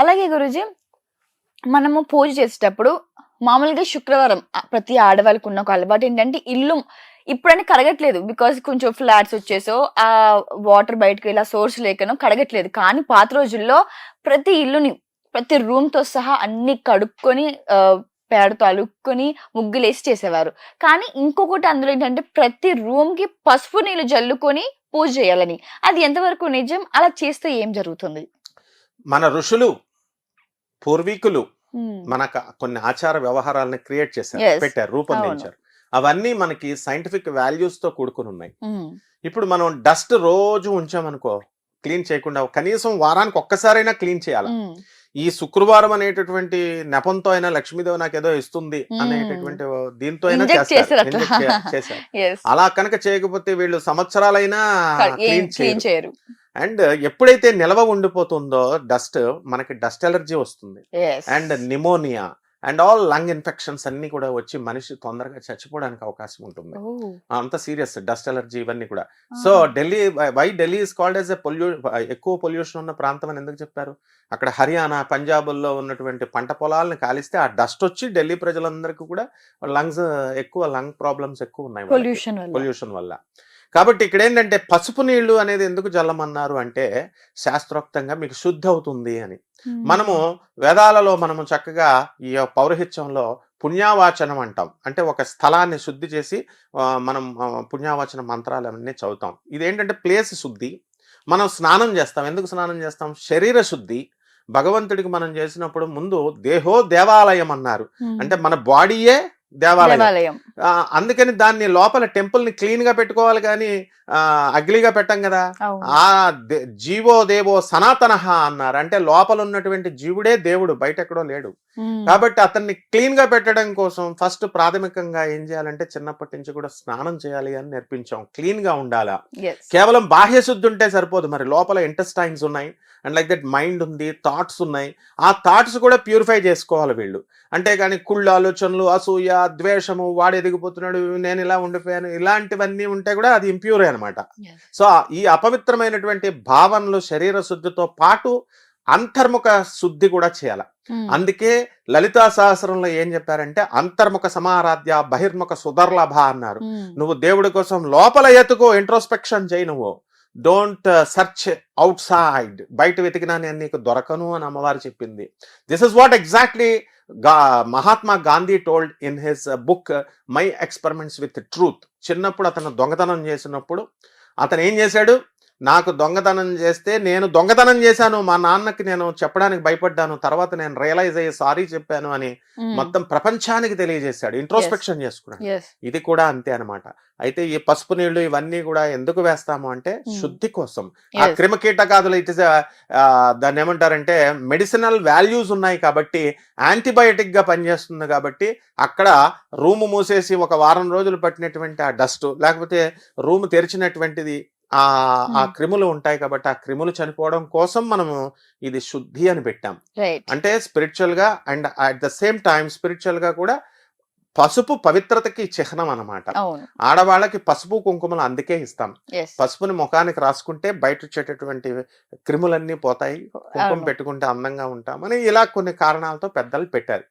అలాగే గురుజీ మనము పూజ చేసేటప్పుడు మామూలుగా శుక్రవారం ప్రతి ఆడవాళ్ళకు ఉన్న ఒక అలవాటు ఏంటంటే ఇల్లు ఇప్పుడని కడగట్లేదు. బికాస్ కొంచెం ఫ్లాట్స్ వచ్చేసో ఆ వాటర్ బయటకు ఇలా సోర్స్ లేకనో కడగట్లేదు. కానీ పాత రోజుల్లో ప్రతి ఇల్లుని ప్రతి రూమ్తో సహా అన్ని కడుక్కొని పేడతో అలుక్కొని ముగ్గులేసి చేసేవారు. కానీ ఇంకొకటి అందులో ఏంటంటే ప్రతి రూమ్కి పసుపు నీళ్ళు జల్లుకొని పూజ చేయాలని. అది ఎంతవరకు నిజం? అలా చేస్తే ఏం జరుగుతుంది? మన ఋషులు పూర్వీకులు మనకు కొన్ని ఆచార వ్యవహారాలను క్రియేట్ చేశారు. పెట్టారు రూపొందించారు. అవన్నీ మనకి సైంటిఫిక్ వాల్యూస్తో కూడుకుని ఉన్నాయి. ఇప్పుడు మనం డస్ట్ రోజు ఉంచామనుకో క్లీన్ చేయకుండా కనీసం వారానికి ఒక్కసారైనా క్లీన్ చేయాలి? ఈ శుక్రవారం అనేటటువంటి నెపంతో అయినా లక్ష్మీదేవి నాకు ఏదో ఇస్తుంది. అనేటటువంటి దీంతో అయినా. చేశారు. అలా కనుక చేయకపోతే వీళ్ళు సంవత్సరాలైనా క్లీన్ చేయరు. అండ్ ఎప్పుడైతే నిల్వ ఉండిపోతుందో డస్ట్ మనకి డస్ట్ ఎలర్జీ వస్తుంది. And pneumonia and all lung infections అన్ని కూడా వచ్చి మనిషి తొందరగా చచ్చిపోవడానికి అవకాశం ఉంటుంది. అంత సీరియస్ డస్ట్ ఎలర్జీ ఇవన్నీ కూడా. So. Delhi why Delhi is called as a పొల్యూ ఎక్కువ పొల్యూషన్ ఉన్న ప్రాంతం అని ఎందుకు చెప్పారు? అక్కడ హర్యానా పంజాబుల్లో ఉన్నటువంటి పంట పొలాలను కాలిస్తే ఆ డస్ట్ వచ్చి ఢిల్లీ ప్రజలందరికీ కూడా లంగ్స్ ఎక్కువ లంగ్ ప్రాబ్లమ్స్ ఎక్కువ ఉన్నాయి పొల్యూషన్ వల్ల. కాబట్టి ఇక్కడ ఏంటంటే పసుపు నీళ్ళు అనేది ఎందుకు జల్లమన్నారు అంటే శాస్త్రోక్తంగా మీకు శుద్ధి అవుతుంది అని. మనము వేదాలలో మనము చక్కగా ఈ పౌరహిత్యంలో పుణ్యావాచనం అంటాం. అంటే ఒక స్థలాన్ని శుద్ధి చేసి మనం పుణ్యావాచన మంత్రాలు అవన్నీ చదువుతాం. ఇదేంటంటే ప్లేస్ శుద్ధి. మనం స్నానం చేస్తాం. ఎందుకు స్నానం చేస్తాం? శరీర శుద్ధి. భగవంతుడికి మనం చేసినప్పుడు ముందు దేహో దేవాలయం అన్నారు. అంటే మన బాడీయే దేవాలయం. అందుకని దాన్ని లోపల టెంపుల్ని క్లీన్గా పెట్టుకోవాలి కానీ అగ్లీగా పెట్టం కదా. ఆ జీవో దేవో సనాతన అన్నారు. అంటే లోపల ఉన్నటువంటి జీవుడే దేవుడు బయట ఎక్కడో లేడు. కాబట్టి అతన్ని క్లీన్గా పెట్టడం కోసం ఫస్ట్ ప్రాథమికంగా ఏం చేయాలంటే చిన్నప్పటి నుంచి కూడా స్నానం చేయాలి అని నేర్పించాం. క్లీన్గా ఉండాలా. కేవలం బాహ్య శుద్ధి ఉంటే సరిపోదు. మరి లోపల ఇంటెస్టైన్స్ ఉన్నాయి. అండ్ లైక్ దట్ మైండ్ ఉంది థాట్స్ ఉన్నాయి. ఆ థాట్స్ కూడా ప్యూరిఫై చేసుకోవాలి వీళ్ళు. అంటే కానీ కుళ్ళు ఆలోచనలు అసూయ ద్వేషము వాడు ఎదిగిపోతున్నాడు నేను ఇలా ఉండిపోయాను ఇలాంటివన్నీ ఉంటే కూడా అది ఇంప్యూరే అనమాట. సో ఈ అపవిత్రమైనటువంటి భావనలు శరీర శుద్ధితో పాటు అంతర్ముఖ శుద్ధి కూడా చేయాలి ఉమ్. అందుకే లలితా సహస్రంలో ఏం చెప్పారంటే అంతర్ముఖ సమారాధ్య బహిర్ముఖ సుదర్లభ అన్నారు ఉమ్. నువ్వు దేవుడి కోసం లోపల ఎతుకో ఇంట్రోస్పెక్షన్ చేయి నువ్వు డోంట్ సర్చ్ అవుట్ సైడ్ బయట వెతికినా నేను నీకు దొరకను అని అమ్మవారు చెప్పింది. దిస్ ఇస్ వాట్ ఎగ్జాక్ట్లీ గా Mahatma Gandhi told in his book my experiments with truth చిన్నప్పుడు అతను దొంగతనం చేసినప్పుడు అతను ఏం చేశాడు? నాకు దొంగతనం చేస్తే నేను దొంగతనం చేశాను మా నాన్నకి నేను చెప్పడానికి భయపడ్డాను తర్వాత నేను రియలైజ్ అయ్యి సారీ చెప్పాను అని. మొత్తం ప్రపంచానికి తెలియజేశాడు ఇంట్రోస్పెక్షన్ చేసుకున్నాడు. ఇది కూడా అంతే అన్నమాట అయితే ఈ పసుపు నీళ్ళు ఇవన్నీ కూడా ఎందుకు వేస్తాము అంటే. శుద్ధి కోసం ఆ. క్రిమ కీటకాదులు ఇట్ ఇస్ దాన్ని ఏమంటారంటే మెడిసినల్ వాల్యూస్ ఉన్నాయి కాబట్టి యాంటీబయోటిక్గా పనిచేస్తుంది కాబట్టి అక్కడ రూమ్ మూసేసి ఒక వారం రోజులు పట్టినటువంటి ఆ డస్ట్ లేకపోతే రూమ్ తెరిచినటువంటిది ఆ ఆ. క్రిములు ఉంటాయి కాబట్టి ఆ క్రిములు చనిపోవడం కోసం మనము ఇది శుద్ధి అని పెట్టాం. అంటే స్పిరిచువల్గా and at the same time స్పిరిచువల్గా కూడా పసుపు పవిత్రతకి చిహ్నం అన్నమాట. అవును. ఆడవాళ్ళకి పసుపు కుంకుమలు అందుకే ఇస్తాం. పసుపుని ముఖానికి రాసుకుంటే బయట వచ్చేటటువంటి క్రిములన్నీ పోతాయి. కుంకుమ. పెట్టుకుంటే అందంగా ఉంటామని ఇలా కొన్ని కారణాలతో పెద్దలు పెట్టారు.